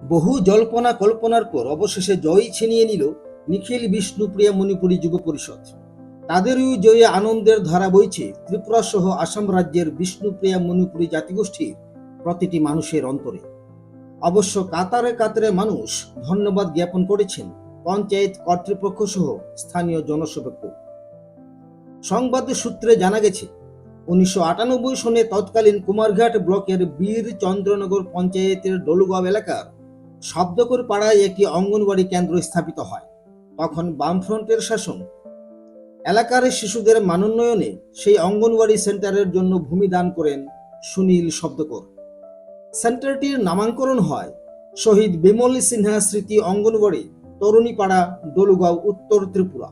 বহু জল্পনা কল্পনার পর অবশেষে জয় ছিনিয়ে নিল নিখিল বিষ্ণুপ্রিয়া মণিপুরী যুব পরিষদ। তাদেরই জয়ে আনন্দের ধারা বইছে ত্রিপুরা সহ আসাম রাজ্যের বিষ্ণুপ্রিয়া মণিপুরী জাতিগোষ্ঠীর প্রতিটি মানুষের অন্তরে। অবশ্য কাতারে কাতারে মানুষ ধন্যবাদ জ্ঞাপন করেছেন পঞ্চায়েত কর্তৃপক্ষ সহ স্থানীয় জনসেবককে সংবাদ সূত্রে জানা গেছে, উনিশশো আটানব্বই সনে তৎকালীন কুমারঘাট ব্লকের বীর চন্দ্রনগর পঞ্চায়েতের ডলুগাঁও এলাকার শব্দকর পাড়ায় একটি অঙ্গনওয়াড়ি কেন্দ্র স্থাপিত হয়। তখন বামফ্রন্টের শাসন। এলাকার শিশুদের মানোন্নয়নে সেই অঙ্গনওয়াড়ি সেন্টারের জন্য ভূমি দান করেন সুনীল শব্দকর। সেন্টারটির নামাঙ্করণ হয় শহীদ বিমল সিনহা স্মৃতি অঙ্গনওয়াড়ি, তরুণীপাড়া, ডলুগাঁও, উত্তর ত্রিপুরা।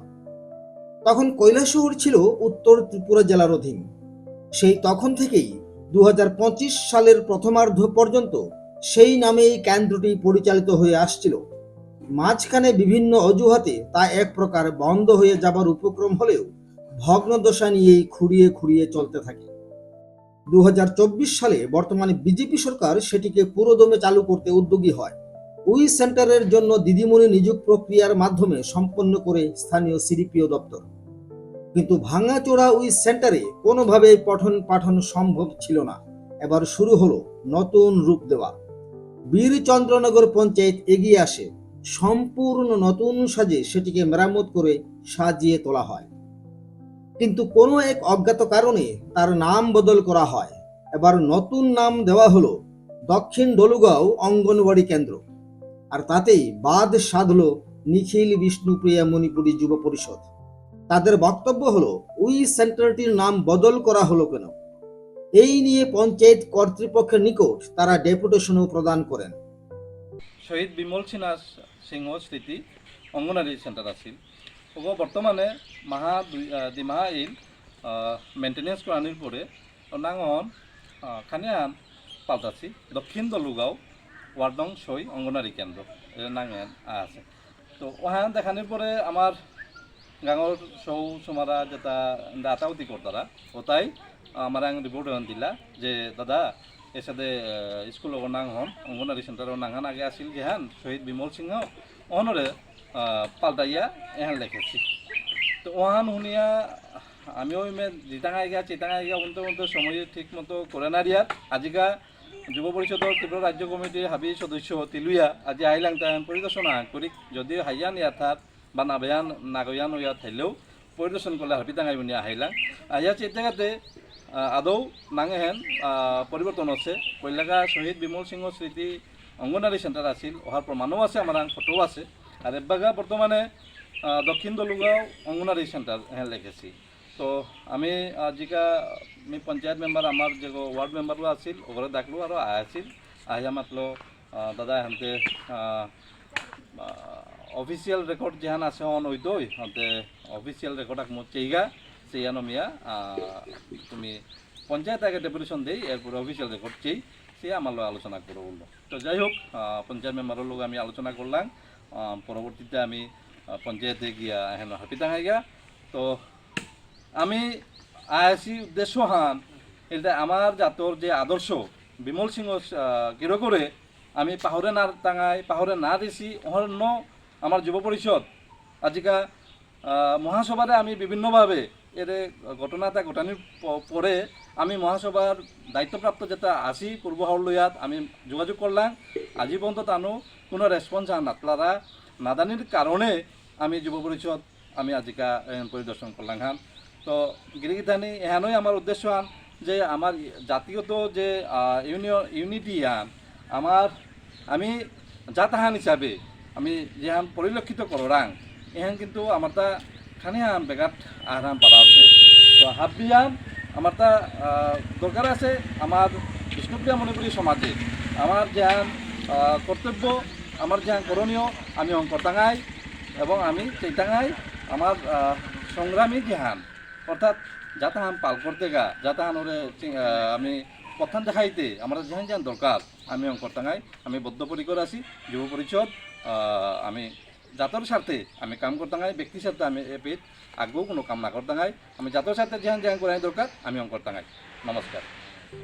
তখন কৈলাসহর ছিল উত্তর ত্রিপুরা জেলার অধীন। সেই তখন থেকেই দু হাজার পঁচিশ সালের প্রথমার্ধ পর্যন্ত সেই নামে এই কেন্দ্রটি পরিচালিত হয়ে আসছিল। মাঝখানে বিভিন্ন অজুহাতে তা এক প্রকার বন্ধ হয়ে যাবার উপক্রম হলেও ভগ্নদশা নিয়েই খুঁড়িয়ে খুঁড়িয়ে চলতে থাকে। দু সালে বর্তমানে বিজেপি সরকার সেটিকে পুরোদমে চালু করতে উদ্যোগী হয়। ওই সেন্টারের জন্য দিদিমণি নিযোগ প্রক্রিয়ার মাধ্যমে সম্পন্ন করে স্থানীয় সিডিপিও দপ্তর। কিন্তু ভাঙাচোরা ওই সেন্টারে কোনোভাবেই পঠন পাঠন সম্ভব ছিল না। এবার শুরু হলো নতুন রূপ দেওয়া। বীরচন্দ্রনগর পঞ্চায়েত এগিয়ে আসে। সম্পূর্ণ নতুন সাজে সেটিকে মেরামত করে সাজিয়ে তোলা হয়। কিন্তু কোনো এক অজ্ঞাত কারণে তার নাম বদল করা হয়। এবার নতুন নাম দেওয়া হলো দক্ষিণ ডলুগাঁও অঙ্গনওয়াড়ি কেন্দ্র। আর তাতেই বাদ সাধল নিখিল বিষ্ণুপ্রিয়া মণিপুরী যুব পরিষদ। তাদের বক্তব্য হলো, ওই সেন্টারটির নাম বদল করা হলো কেন? এই নিয়ে পঞ্চায়েত কর্তৃপক্ষের নিকট তারা ডেপুটেশনও প্রদান করেন। শহীদ বিমল সিনহা সিংহ স্মৃতি অঙ্গনারী চেণ্টাৰ আছিল। হ'ব বৰ্তমানে মাহা দুমাহা ইল মেইনটেনেন্স কৰানিৰ পৰে নাঙন খানিয়ান পাল্টাছি, দক্ষিণ দলুগাঁও ওয়ার্ডং সই অঙ্গনারী কেন্দ্র নাঙেন আছে। তো ওহান দেখানির পরে আমার গাঁৱৰ সৌ সুমারা যেটা আতাউতি করতারা ওটাই আমার রিপোর্ট দিলা যে, দাদা এর সাথে স্কুল নাং হন অঙ্গনারী সেন্টার নাঙান আগে আসিল যেহান শহীদ বিমল সিংহ অনরে পাল্টাইয়া এহান লেখেছি। তো ওহান শুনিয়া আমিও ইমে জিটাঙা গিয়া চিটাঙা গিয়া উনতে উনতে সময় ঠিক মতো করে না দিয়াত আজিকা যুৱ পৰিষদৰ ত্ৰিপুৰা ৰাজ্য কমিটিৰ হাবি সদস্য তিলুয়া আজি আহিলাং তাহান আহান কৰি, যদিও হাইয়ান ইয়াথাত বা নাবেয়ান নাগয়ান ইয়াত থাইলেও পৰিদৰ্শন কৰিলে হাবি টাঙাই বুনি আহিলাং। আহিয়া চিটাঙাতে আদৌ নাঙেহেন পৰিৱৰ্তন আছে। কৈলাকা শ্বহীদ বিমল সিংহ স্মৃতি অঙ্গনারী সেন্টার আছিল অহার প্রমাণও আছে আমার ফটোও আছে। আর এবাগা বর্তমানে দক্ষিণ দলুগাঁও অঙ্গনারী সেন্টার হ্যাঁ লিখেছি। তো আমি জিকা, আমি পঞ্চায়েত মেম্বার আমার যে ওয়ার্ড মেম্বারও আছিল ওগুলো ডাকলো আর আছিল। আহিয়া মাতলো দাদা এহান্তে অফিসিয়াল রেকর্ড যেহান আছে অন ওইদই হাতে অফিসিয়াল রেকর্ড আক চেইগা সেইয়ানো মিয়া তুমি পঞ্চায়েত আগে ডেপুটেশন দেই, এরপরে অফিসিয়াল রেকর্ড চেই সে আমার লগে আলোচনা করব বলল তো যাই হোক পঞ্চায়েত মেম্বারের লগে আমি আলোচনা করলাম পরবর্তীতে আমি পঞ্চায়েতে গিয়া হেন হাপিতাঙাই গিয়া তো আমি আয়াসি উদ্দেশ্য হান এটা আমার জাতর যে আদর্শ বিমল সিংহ কিরো করে আমি পাহরে না টাঙাই পাহরে না দিছি অন্য আমার যুব পরিষদ, আজিকা মহাসভারে আমি বিভিন্নভাবে এর ঘটনাটা ঘটানির পরে আমি মহাসভার দায়িত্বপ্রাপ্ত যেটা আছি পূর্ব লইয়াত আমি যোগাযোগ করলাম আজি পর্যন্ত তানো কোনো রেসপন্স আর নাতলারা নাদানির কারণে আমি যুব পরিষদ, আমি আজিকা পরিদর্শন করলাম হান। তো গিরিগিতানি এহানই আমার উদ্দেশ্য আন যে আমার জাতীয়ত যে ইউনিয়ন, ইউনিটি আন আমার আমি জাতাহান হিসাবে আমি যেহান পরিলক্ষিত কররাং এহান কিন্তু আমার তা খানি বেগাত আহরাম পারা আছে তো হাবিয়ান আমার তা দরকার আছে আমার বিষ্ণুপ্রিয়া মণিপুরী সমাজে। আমার যেহান কর্তব্য আমার যেহান করণীয় আমি অঙ্কটাঙাই এবং আমি চৈতাঙাই আমার সংগ্রামী যেহান। অর্থাৎ যাতাহান পাল করতে গা যাতাহান ওরে আমি প্রথান দেখাইতে আমার যেহান যেহান দরকার আমি অঙ্কটাঙাই আমি বদ্ধপরিকর আছি যুব পরিষদ আমি জাতর স্বার্থে আমি কাম করতাঙাই ব্যক্তি স্বার্থে আমি এ পেট আগেও কোনো কাম না করতাঙাই আমি জাতর স্বার্থে যেহান যেহান করাই দরকার আমি অঙ্কটাঙাই নমস্কার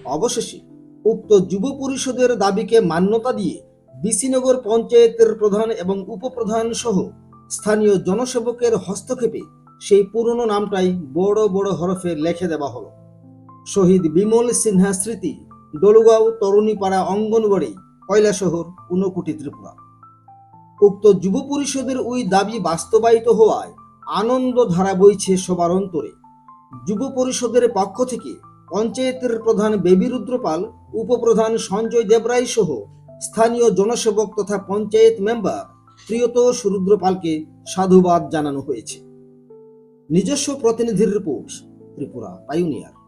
অবশেষে উক্ত যুব পরিষদের দাবিকে মান্যতা দিয়ে বিসিনগর পঞ্চায়েতের প্রধান এবং উপপ্রধান সহ স্থানীয় জনসেবকের হস্তক্ষেপে সেই পুরনো নামটাই বড় বড় হরফে লেখে দেওয়া হলো। শহীদ বিমল সিনহা স্মৃতি ডলুগাঁও তরুণীপাড়া অঙ্গনবাড়ি কয়লাশহর ঊনকোটি ত্রিপুরা। উক্ত যুব পরিষদের ওই দাবি বাস্তবায়িত হওয়ায় আনন্দ ধারা বইছে সবার অন্তরে। যুব পরিষদের পক্ষ থেকে পঞ্চায়েতের প্রধান বেবী রুদ্রপাল, উপপ্রধান সঞ্জয় দেবরায় সহ স্থানীয় জনসেবক তথা পঞ্চায়েত মেম্বার প্রিয়ত সুরুদ্রপালকে সাধুবাদ জানানো হয়েছে। নিজস্ব প্রতিনিধির রিপোর্ট ত্রিপুরা পাইওনিয়ার